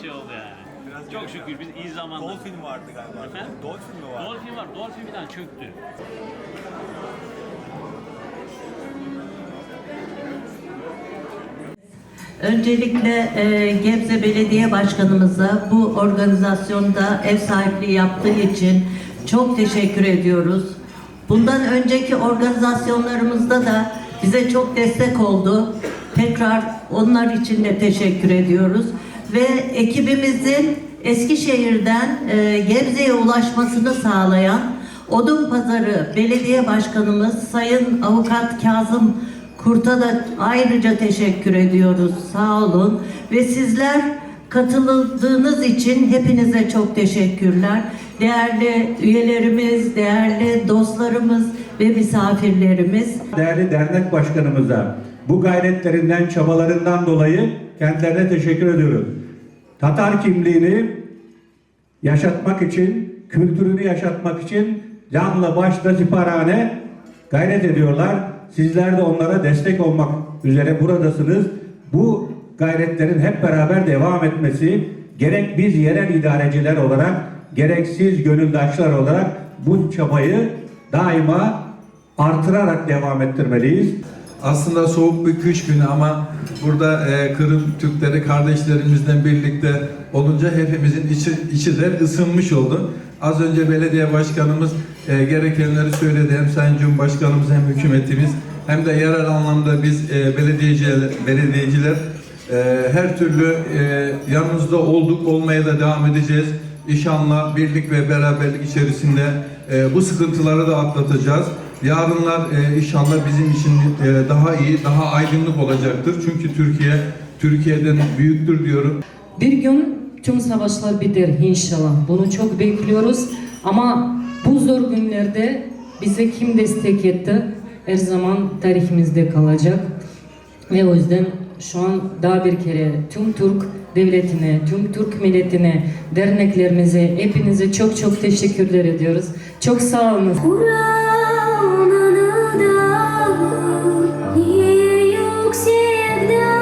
şey oldu yani. Biraz Çok şükür biz iyi zamanda. Dolphin vardı galiba. Efendim? Dolphin mi vardı? Dolphin var. Dolphin bir tane çöktü. Öncelikle e, Gebze Belediye Başkanımıza bu organizasyonda ev sahipliği yaptığı için çok teşekkür ediyoruz. Bundan önceki organizasyonlarımızda da bize çok destek oldu. Tekrar onlar için de teşekkür ediyoruz. Ve ekibimizin Eskişehir'den e, Gebze'ye ulaşmasını sağlayan Odun Pazarı Belediye Başkanımız Sayın Avukat Kazım Kurt'a da ayrıca teşekkür ediyoruz. Sağ olun. Ve sizler katıldığınız için hepinize çok teşekkürler. Değerli üyelerimiz, değerli dostlarımız ve misafirlerimiz. değerli dernek başkanımıza bu gayretlerinden, çabalarından dolayı kendilerine teşekkür ediyorum. Tatar kimliğini yaşatmak için, kültürünü yaşatmak için canla başla siparhane gayret ediyorlar. Sizler de onlara destek olmak üzere buradasınız. Bu gayretlerin hep beraber devam etmesi gerek biz yerel idareciler olarak gerek siz gönüldaşlar olarak bu çabayı daima artırarak devam ettirmeliyiz. Aslında soğuk bir kış günü ama burada e, Kırım Türkleri kardeşlerimizle birlikte olunca hepimizin içi, içi de ısınmış oldu. Az önce belediye başkanımız e, gerekenleri söyledi. Hem Sayın Cumhurbaşkanımız hem hükümetimiz hem de yerel anlamda biz e, belediyeciler, belediyeciler e, her türlü e, yanınızda olduk, olmaya da devam edeceğiz. İnşallah birlik ve beraberlik içerisinde e, bu sıkıntıları da atlatacağız. Yarınlar e, inşallah bizim için e, daha iyi, daha aydınlık olacaktır. Çünkü Türkiye Türkiye'den büyüktür diyorum. Bir gün tüm savaşlar biter inşallah. Bunu çok bekliyoruz. Ama bu zor günlerde bize kim destek etti? Her zaman tarihimizde kalacak. Ve o yüzden şu an daha bir kere tüm Türk devletine, tüm Türk milletine, derneklerimize, hepinize çok çok teşekkürler ediyoruz. Çok sağ olun. Onun adı da Niye yok sevdan